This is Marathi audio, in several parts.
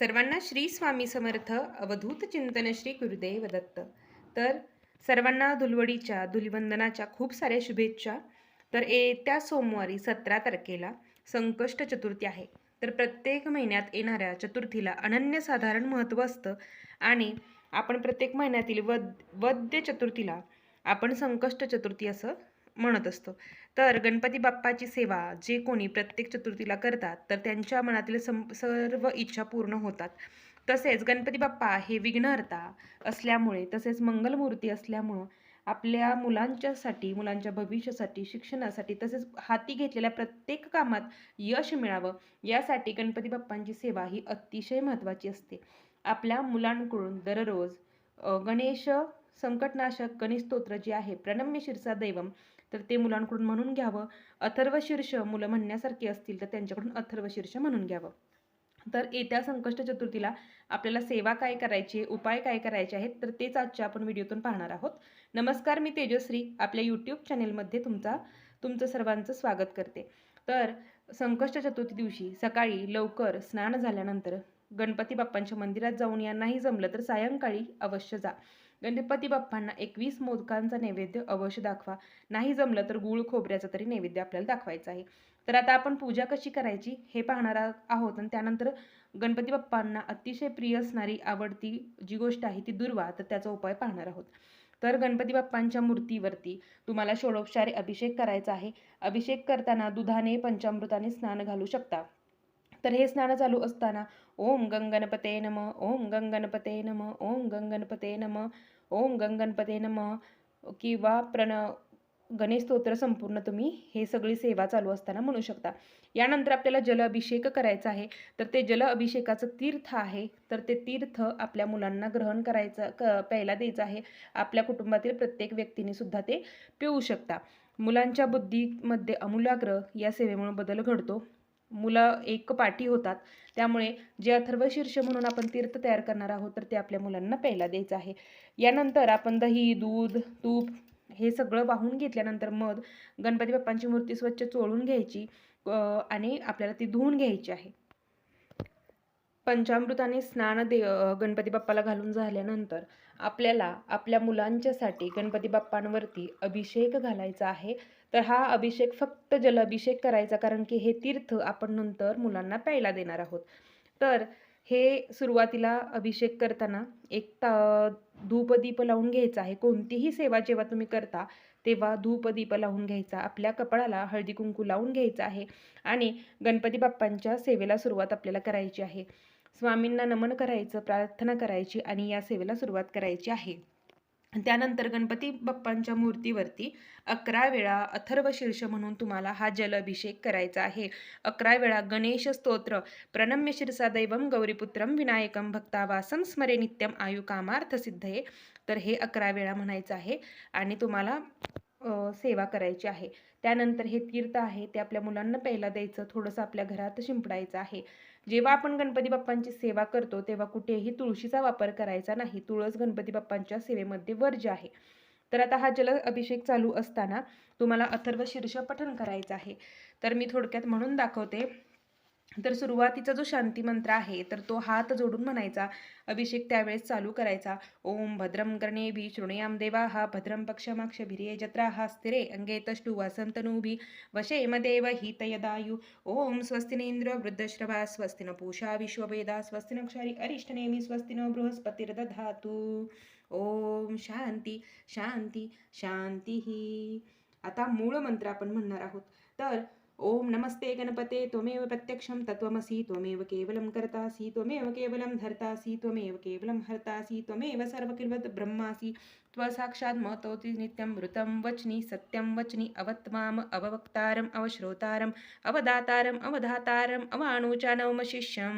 सर्वांना श्री स्वामी समर्थ अवधूत चिंतन श्री गुरुदेव दत्त. तर सर्वांना धुलवडीच्या धुलिवंदनाच्या खूप साऱ्या शुभेच्छा. तर येत्या सोमवारी सतरा तारखेला संकष्ट चतुर्थी आहे. तर प्रत्येक महिन्यात येणाऱ्या चतुर्थीला अनन्यसाधारण महत्त्व असतं. आणि आपण प्रत्येक महिन्यातील वद वद्य चतुर्थीला आपण संकष्ट चतुर्थी असं म्हणत असतो. तर गणपती बाप्पाची सेवा जे कोणी प्रत्येक चतुर्थीला करतात तर त्यांच्या मनातील सं सर्व इच्छा पूर्ण होतात. तसेच गणपती बाप्पा हे विघ्नहर्ता असल्यामुळे तसेच मंगलमूर्ती असल्यामुळं आपल्या मुलांच्यासाठी मुलांच्या भविष्यासाठी शिक्षणासाठी तसेच हाती घेतलेल्या प्रत्येक कामात यश मिळावं यासाठी गणपती बाप्पांची सेवा ही अतिशय महत्त्वाची असते. आपल्या मुलांकडून दररोज गणेश संकटनाशक गणेश स्तोत्र जे आहे प्रणम्य शिरसा दैवम तर ते मुलांकडून म्हणून घ्यावं. अथर्व शीर्ष मुलं म्हणण्यासारखी असतील तर त्यांच्याकडून अथर्व शीर्ष म्हणून घ्यावं. तर येत्या संकष्ट चतुर्थीला आपल्याला सेवा काय करायची उपाय काय करायचे आहेत तर तेच आजच्या आपण व्हिडिओतून पाहणार आहोत. नमस्कार मी तेजश्री. आपल्या यूट्यूब चॅनेलमध्ये तुमचा तुमचं सर्वांचं स्वागत करते. तर संकष्ट चतुर्थी दिवशी सकाळी लवकर स्नान झाल्यानंतर गणपती बाप्पांच्या मंदिरात जाऊन यांनाही जमलं तर सायंकाळी अवश्य जा. गणपती बाप्पांना एकवीस मोदकांचा नैवेद्य अवश्य दाखवा. नाही जमलं तर गुळ खोबऱ्याचा तरी नैवेद्य आपल्याला दाखवायचा आहे. तर आता आपण पूजा कशी करायची हे पाहणार आहोत. आणि त्यानंतर गणपती बाप्पांना अतिशय प्रिय असणारी आवडती जी गोष्ट आहे ती दुर्वा तर त्याचा उपाय पाहणार आहोत. तर गणपती बाप्पांच्या मूर्तीवरती तुम्हाला षोडोपचारे अभिषेक करायचा आहे. अभिषेक करताना दुधाने पंचामृताने स्नान घालू शकता. तर हे स्नान चालू असताना ओम गंगणपते नम ओम गंगणपते नम ओम गंगणपते नम ओम गंगणपते नम किंवा प्रण गणेश स्तोत्र संपूर्ण तुम्ही हे सगळी सेवा चालू असताना म्हणू शकता. यानंतर आपल्याला जल अभिषेक करायचा आहे. तर ते जल अभिषेकाचं तीर्थ आहे. तर ते तीर्थ आपल्या मुलांना ग्रहण करायचं क प्यायला द्यायचं आहे. आपल्या कुटुंबातील प्रत्येक व्यक्तीने सुद्धा ते पिऊ शकता. मुलांच्या बुद्धीमध्ये अमूलाग्र या सेवेमुळे बदल घडतो. मुलं एक पाठी होतात. त्यामुळे जे अथर्वशीर्ष म्हणून आपण तीर्थ तयार करणार आहोत तर ते आपल्या मुलांना प्यायला द्यायचं आहे. यानंतर आपण दही दूध तूप हे सगळं वाहून घेतल्यानंतर मध गणपती बाप्पांची मूर्ती स्वच्छ चोळून घ्यायची आणि आपल्याला ती धुवून घ्यायची आहे. पंचामृताने स्नान दे गणपती बाप्पाला घालून झाल्यानंतर आपल्याला आपल्या मुलांच्यासाठी गणपती बाप्पांवरती अभिषेक घालायचा आहे. तर हा अभिषेक फक्त जलाभिषेक करायचा कारण की हे तीर्थ आपण नंतर मुलांना प्यायला देणार आहोत. तर हे सुरुवातीला अभिषेक करताना एक ता धूपदीप लावून घ्यायचा आहे. कोणतीही सेवा जेव्हा तुम्ही करता तेव्हा धूपदीप लावून घ्यायचा आपल्या कपाळाला हळदी कुंकू लावून घ्यायचा आहे आणि गणपती बाप्पांच्या सेवेला सुरुवात आपल्याला करायची आहे. स्वामींना नमन करायचं प्रार्थना करायची आणि या सेवेला सुरुवात करायची आहे. त्यानंतर गणपती बाप्पांच्या मूर्तीवरती अकरा वेळा अथर्व शीर्ष म्हणून तुम्हाला हा जलाभिषेक करायचा आहे. अकरा वेळा गणेश स्तोत्र प्रणम्य शिरसा दैवम गौरीपुत्रम विनायकम भक्तावासम स्मरे नित्यम आयु कामार्थ सिद्धये. तर हे अकरा वेळा म्हणायचं आहे आणि तुम्हाला सेवा करायची आहे. त्यानंतर हे तीर्थ आहे ते आपल्या मुलांना प्यायला द्यायचं थोडंसं आपल्या घरात शिंपडायचं आहे. जेव्हा आपण गणपती बाप्पांची सेवा करतो तेव्हा कुठेही तुळशीचा वापर करायचा नाही. तुळस गणपती बाप्पांच्या सेवेमध्ये वर्ज्य आहे. तर आता हा जल अभिषेक चालू असताना तुम्हाला अथर्व शीर्ष पठण करायचं आहे. तर मी थोडक्यात म्हणून दाखवते. तर सुरुवातीचा जो शांती मंत्र आहे तर तो हात जोडून म्हणायचा. अभिषेक त्यावेळेस चालू करायचा. ओम भद्रम कर्णेभि शृणयाम देवा हा भद्रम पक्षमाक्षभिरे जत्रा हा स्थिरे अंगे तष्टु वसंतनूभि वशेम देव हितयदायु ओम स्वस्तिनेंद्र वृद्धश्रवा स्वस्तिन पूषा विश्ववेदा स्वस्तिन क्षारी अरिष्टनेमि स्वस्ति न बृहस्पतिर्दधातु। ओम शांती शांती शांती आता मूळ मंत्र आपण म्हणणार आहोत. तर ओम नमस्ते गणपते त्वमेव प्रत्यक्षं तत्त्वमसि त्वमेव केवलं कर्तासि त्वमेव केवलं धर्तासि त्वमेव केवलं हर्तासि त्वमेव सर्वकिल्वत् ब्रह्मासि। त्वसाक्षात् महतोति नित्यं मृतं वच्नि सत्यं वच्नि अवत्माम अववक्तारम् अवश्रोतारम् अवदातारम् अवधातारम् अवाणुचानवमशिष्यं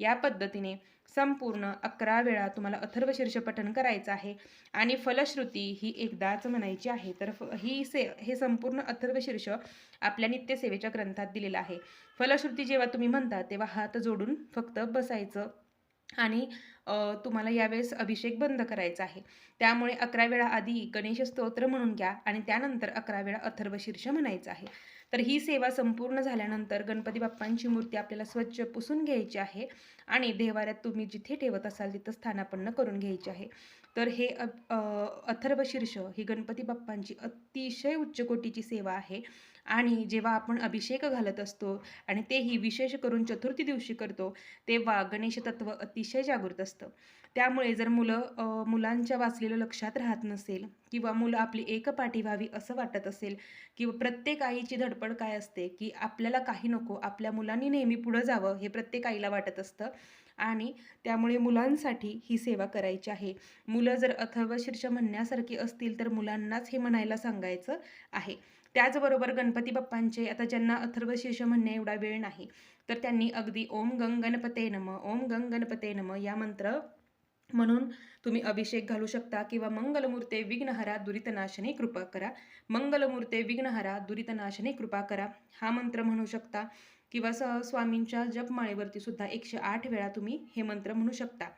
या पद्धतीने संपूर्ण अकरा वेळा तुम्हाला अथर्व शीर्ष पठण करायचं आहे. आणि फलश्रुती ही एकदाच म्हणायची आहे. तर फ- ही से हे संपूर्ण अथर्व शीर्ष आपल्या नित्यसेवेच्या ग्रंथात दिलेलं आहे. फलश्रुती जेव्हा तुम्ही म्हणता तेव्हा हात जोडून फक्त बसायचं आणि तुम्हाला यावेळेस अभिषेक बंद करायचा आहे. त्यामुळे अकरा वेळा आधी गणेश स्तोत्र म्हणून घ्या आणि त्यानंतर अकरा वेळा अथर्व शीर्ष म्हणायचं आहे. तर ही सेवा संपूर्ण झाल्यानंतर गणपती बाप्पांची मूर्ती आपल्याला स्वच्छ पुसून घ्यायची आहे आणि देवाऱ्यात तुम्ही जिथे ठेवत असाल तिथं स्थानापन्न करून घ्यायची आहे. तर हे अथर्वशीर्ष ही गणपती बाप्पांची अतिशय उच्च कोटीची सेवा आहे. आणि जेव्हा आपण अभिषेक घालत असतो आणि तेही विशेष करून चतुर्थी दिवशी करतो तेव्हा गणेश तत्व अतिशय जागृत असतं. त्यामुळे जर मुलं मुलांच्या वाचलेलं लक्षात राहत नसेल किंवा मुलं आपली एकपाठी व्हावी असं वाटत असेल किंवा प्रत्येक आईची धडपड काय असते की आपल्याला काही नको आपल्या मुलांनी नेहमी पुढं जावं हे प्रत्येक आईला वाटत असतं आणि त्यामुळे मुलांसाठी ही सेवा करायची आहे. मुलं जर अथर्वशीर्ष म्हणण्यासारखी असतील तर मुलांनाच हे म्हणायला सांगायचं आहे. त्याचबरोबर गणपती बाप्पांचे आता ज्यांना अथर्वशीर्ष म्हणणे एवढा वेळ नाही तर त्यांनी अगदी ओम गंग गणपते नम ओम गंग गणपते नम या मंत्र म्हणून तुम्ही अभिषेक घालू शकता किंवा मंगलमूर्ते विघ्नहरा दुरितनाशने कृपा करा. मंगलमूर्ते विघ्नहरा दुरितनाशने कृपा करा. हा मंत्र म्हणू शकता. किंवा स स्वामींच्या जपमाळेवरती सुद्धा एकशे आठ वेळा तुम्ही हे मंत्र म्हणू शकता.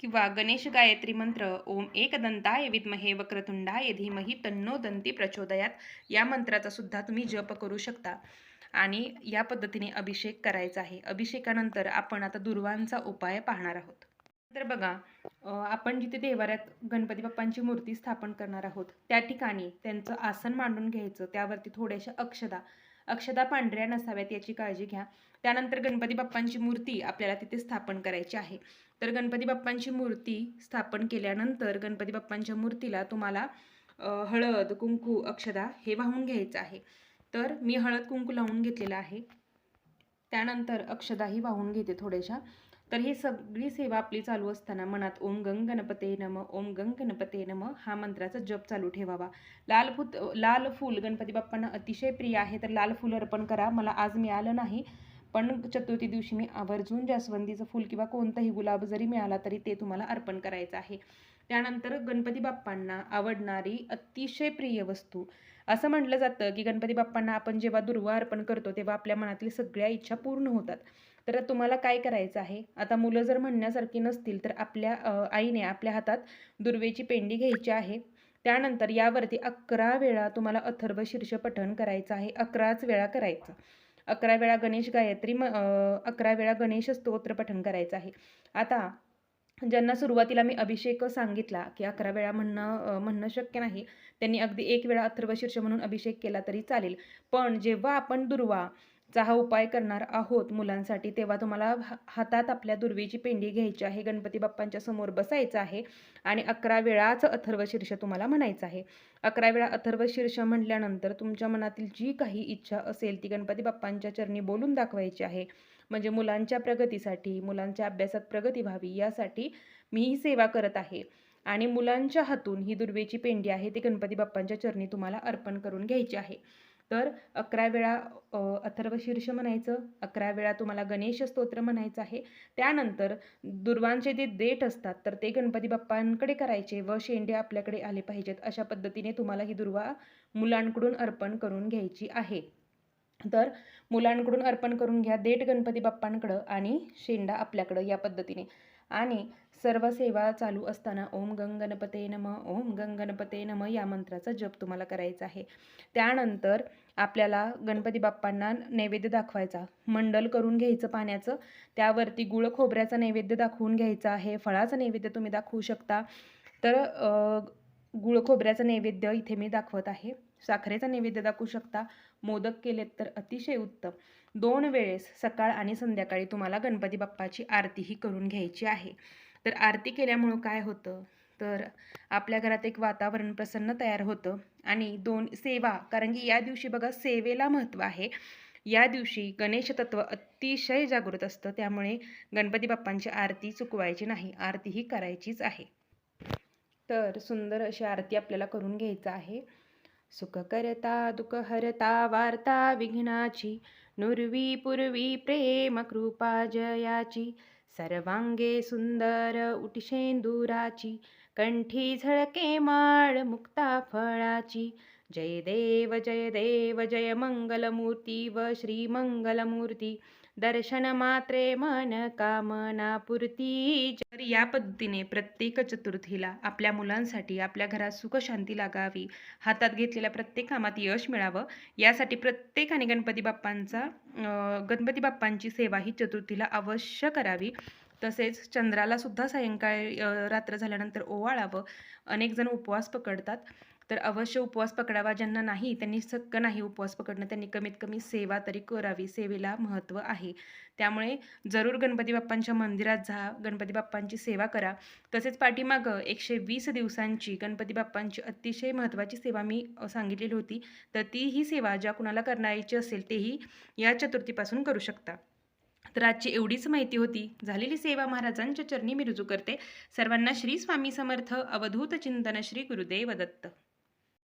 किंवा गणेश गायत्री मंत्र ओम एकदंताय विद्महे वक्रतुंडाय धीमहि तन्नो दंती प्रचोदयात या मंत्राचा सुद्धा तुम्ही जप करू शकता. आणि या पद्धतीने अभिषेक करायचा आहे. अभिषेकानंतर आपण आता दुर्वांचा उपाय पाहणार आहोत. तर बघा आपण जिथे देवाऱ्यात गणपती बाप्पांची मूर्ती स्थापन करणार आहोत त्या ठिकाणी त्यांचं आसन मांडून घ्यायचं त्यावरती थोड्याशा अक्षदा अक्षदा पांढऱ्या नसाव्यात याची काळजी घ्या. त्यानंतर गणपती बाप्पांची मूर्ती आपल्याला तिथे स्थापन करायची आहे. तर गणपती बाप्पांची मूर्ती स्थापन केल्यानंतर गणपती बाप्पांच्या मूर्तीला तुम्हाला हळद कुंकू अक्षदा हे वाहून घ्यायचं आहे. तर मी हळद कुंकू लावून घेतलेलं आहे. त्यानंतर अक्षदाही वाहून घेते थोड्याशा. तर ही सगळी सेवा आपली चालू असताना मनात ओम गंग गणपते नम ओम गंग गणपते नम हा मंत्राचा जप चालू ठेवावा. लाल फुत लाल फूल गणपती बाप्पांना अतिशय प्रिय आहे तर लाल फूल अर्पण करा. मला आज मिळालं नाही पण चतुर्थी दिवशी मी आवर्जून जास्वंदीचं फूल किंवा कोणताही गुलाब जरी मिळाला तरी ते तुम्हाला अर्पण करायचं आहे. त्यानंतर गणपती बाप्पांना आवडणारी अतिशय प्रिय वस्तू. असं म्हटलं जातं की गणपती बाप्पांना आपण जेव्हा दुर्वा अर्पण करतो तेव्हा आपल्या मनातील सगळ्या इच्छा पूर्ण होतात. तर तुम्हाला काय करायचं आहे? आता मुलं जर म्हणण्यासारखी नसतील तर आपल्या आईने आपल्या हातात दुर्वेची पेंडी घ्यायची आहे. त्यानंतर यावरती अकरा वेळा तुम्हाला अथर्व शीर्ष पठण करायचं आहे. अकराच वेळा करायचं. अकरा वेळा गणेश गायत्री म अकरा वेळा गणेश स्तोत्र पठण करायचं आहे. आता ज्यांना सुरुवातीला मी अभिषेक सांगितला की अकरा वेळा म्हणणं म्हणणं शक्य नाही त्यांनी अगदी एक वेळा अथर्वशीर्ष म्हणून अभिषेक केला तरी चालेल. पण जेव्हा आपण दुर्वा चा हा उपाय करणार आहोत मुलांसाठी तेव्हा तुम्हाला हातात आपल्या दुर्वेची पेंडी घ्यायची आहे गणपती बाप्पांच्या समोर बसायचं आहे आणि अकरा वेळाच अथर्वशीर्ष तुम्हाला म्हणायचं आहे. अकरा वेळा अथर्वशीर्ष म्हटल्यानंतर तुमच्या मनातील जी काही इच्छा असेल ती गणपती बाप्पांच्या चरणी बोलून दाखवायची आहे. म्हणजे मुलांच्या प्रगतीसाठी मुलांच्या अभ्यासात प्रगती व्हावी यासाठी मी ही सेवा करत आहे. आणि मुलांच्या हातून ही दुर्वेची पेंडी आहे ती गणपती बाप्पांच्या चरणी तुम्हाला अर्पण करून घ्यायची आहे. तर अकरा वेळा अथर्वशीर्ष म्हणायचं अकरा वेळा तुम्हाला गणेश स्तोत्र म्हणायचं आहे. त्यानंतर दुर्वांचे जे देठ असतात तर ते गणपती बाप्पांकडे करायचे व शेंडे आपल्याकडे आले पाहिजेत अशा पद्धतीने तुम्हाला ही दुर्वा मुलांकडून अर्पण करून घ्यायची आहे. तर मुलांकडून अर्पण करून घ्या देठ गणपती बाप्पांकडं आणि शेंडा आपल्याकडं या पद्धतीने. आणि सर्व सेवा चालू असताना ओम गंग गणपते नम ओम गंग गणपते नम या मंत्राचा जप तुम्हाला करायचा आहे. त्यानंतर आपल्याला गणपती बाप्पांना नैवेद्य दाखवायचा. मंडल करून घ्यायचं पाण्याचं. त्यावरती गुळ खोबऱ्याचा नैवेद्य दाखवून घ्यायचा आहे. फळाचं नैवेद्य तुम्ही दाखवू शकता. तर गुळ खोबऱ्याचं नैवेद्य इथे मी दाखवत आहे. साखरेचा नैवेद्य दाखवू शकता. मोदक केलेत तर अतिशय उत्तम. दोन वेळेस सकाळ आणि संध्याकाळी तुम्हाला गणपती बाप्पाची आरतीही करून घ्यायची आहे. तर आरती केल्यामुळं काय होतं? तर आपल्या घरात एक वातावरण प्रसन्न तयार होतं. आणि दोन सेवा. कारण की या दिवशी बघा सेवेला महत्त्व आहे. या दिवशी गणेश तत्व अतिशय जागृत असतं. त्यामुळे गणपती बाप्पांची आरती चुकवायची नाही. आरती ही करायचीच आहे. तर सुंदर अशी आरती आपल्याला करून घ्यायचं आहे. सुख करता दुख हरता वार्ता विघ्नाची नुरवी पूर्वी प्रेम कृपा जयाची सर्वांगे सुंदर उटिशेंदुराची कंठी झळके माळ मुक्ता फळाची. जय देव जय देव जय मंगलमूर्ती व श्री मंगलमूर्ती. दर्शन मात्रे मन कामना पुरती तर या पद्धतीने प्रत्येक चतुर्थीला आपल्या मुलांसाठी आपल्या घरात सुखशांती लागावी हातात घेतलेल्या प्रत्येक कामात यश मिळावं यासाठी प्रत्येकाने गणपती बाप्पांचा गणपती बाप्पांची सेवा ही चतुर्थीला अवश्य करावी. तसेच चंद्राला सुद्धा सायंकाळी रात्र झाल्यानंतर ओवाळावं. अनेक जण उपवास पकडतात. तर अवश्य उपवास पकडावा. ज्यांना नाही त्यांनी सक्क नाही उपवास पकडणं. त्यांनी कमीत कमी सेवा तरी करावी. सेवेला महत्त्व आहे. त्यामुळे जरूर गणपती बाप्पांच्या मंदिरात जा. गणपती बाप्पांची सेवा करा. तसेच पाठीमागं एकशे वीस दिवसांची गणपती बाप्पांची अतिशय महत्त्वाची सेवा मी सांगितलेली होती. तर ती ही सेवा ज्या कुणाला करण्याची असेल तेही या चतुर्थीपासून करू शकता. तर आजची एवढीच माहिती होती. झालेली सेवा महाराजांच्या चरणी मी रुजू करते. सर्वांना श्री स्वामी समर्थ. अवधूत चिंतन श्री गुरुदेव दत्त.